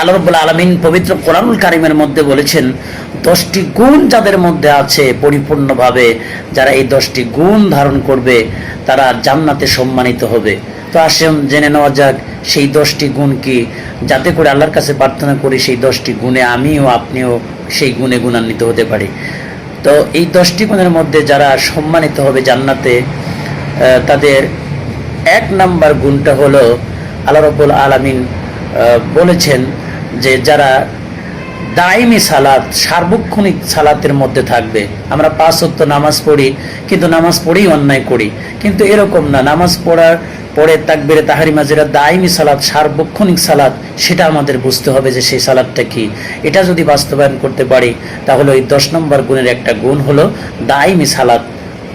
আল্লাহ রব্বুল আলমিন পবিত্র কোরআনুল কারিমের মধ্যে বলেছেন, দশটি গুণ যাদের মধ্যে আছে পরিপূর্ণভাবে যারা এই দশটি গুণ ধারণ করবে, তারা জান্নাতে সম্মানিত হবে। তো আসেন জেনে নেওয়া যাক, সেই দশটি গুণ কি? যাতে করে আল্লাহর কাছে প্রার্থনা করি সেই দশটি গুণে আমিও আপনিও সেই গুণে গুণান্বিত হতে পারি। তো এই দশটি গুণের মধ্যে যারা সম্মানিত হবে জান্নাতে তাদের এক নাম্বার গুণটা হলো আল্লাহ রব্বুল আলমিন বলেছেন যে যারা দাইমি সালাত, সার্বক্ষণিক সালাতের মধ্যে থাকবে। আমরা পাঁচ ওয়াক্ত নামাজ পড়ি, কিন্তু নামাজ পড়েই অন্যায় করি। কিন্তু এরকম না, নামাজ পড়ার পরে তাকবিরে তাহারিমা যেটা দাইমি সালাত, সার্বক্ষণিক সালাত, সেটা আমাদের বুঝতে হবে যে সেই সালাদটা কি। এটা যদি বাস্তবায়ন করতে পারি, তাহলে ওই দশ নম্বর গুণের একটা গুণ হলো দাইমি সালাত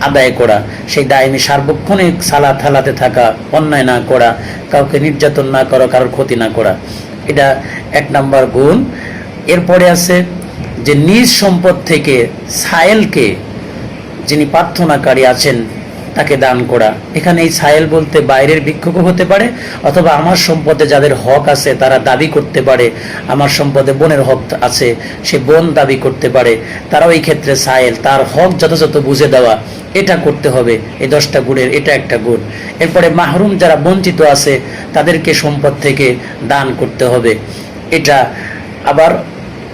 আদায় করা। সেই দায়মি সার্বক্ষণিক সালাত হালাতে থাকা, অন্যায় না করা, কাউকে নির্যাতন না করা, কারোর ক্ষতি না করা। এটা এক নাম্বার গুণ। এরপরে আছে যে নিজ সম্পদ থেকে সায়েলকে যিনি প্রার্থনাকারী আছেন তাকে দান করা। এখানে এই সায়েল বলতে বাইরের ভিক্ষুকও হতে পারে, অথবা আমার সম্পদে যাদের হক আছে তারা দাবি করতে পারে, আমার সম্পদে বোনের হক আছে, সে বোন দাবি করতে পারে। তারাও এই ক্ষেত্রে সায়েল, তার হক যথাযথ বুঝে দেওয়া, এটা করতে হবে, এই দশটা গুণের এটা একটা গুণ। এরপরে মাহরুম যারা বঞ্চিত আছে, তাদেরকে সম্পদ থেকে দান করতে হবে। এটা আবার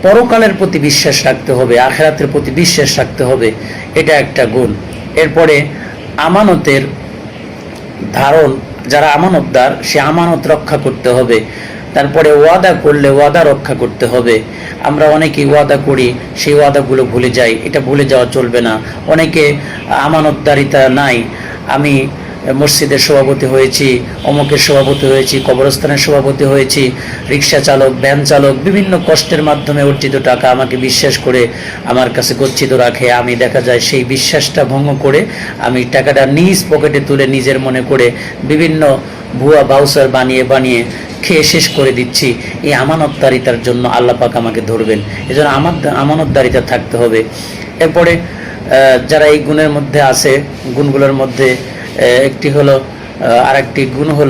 পরকালের প্রতি বিশ্বাস রাখতে হবে, আখেরাতের প্রতি বিশ্বাস রাখতে হবে, এটা একটা গুণ। এরপরে আমানতের ধারণ, যারা আমানতদার, সে আমানত রক্ষা করতে হবে। তারপরে ওয়াদা করলে ওয়াদা রক্ষা করতে হবে। আমরা অনেকেই ওয়াদা করি, সেই ওয়াদাগুলো ভুলে যাই, এটা ভুলে যাওয়া চলবে না। অনেকে আমানতদারিতা নাই, আমি মসজিদের সভাপতি হয়েছি, অমুকের সভাপতি হয়েছি, কবরস্থানের সভাপতি হয়েছি, রিক্সা চালক, ভ্যান চালক, বিভিন্ন কষ্টের মাধ্যমে অর্জিত টাকা আমাকে বিশ্বাস করে আমার কাছে গচ্ছিত রাখে। আমি দেখা যায় সেই বিশ্বাসটা ভঙ্গ করে আমি টাকাটা নিজ পকেটে তুলে নিজের মনে করে বিভিন্ন ভুয়া বাউসার বানিয়ে বানিয়ে খেয়ে শেষ করে দিচ্ছি। এই আমানতদারিতার জন্য আল্লাহ পাক আমাকে ধরবেন। এজন্য আমার আমানতদারিতা থাকতে হবে। এরপরে যারা এই গুণের মধ্যে আছে, গুণগুলোর মধ্যে একটি হলো আরেকটি গুণ হলো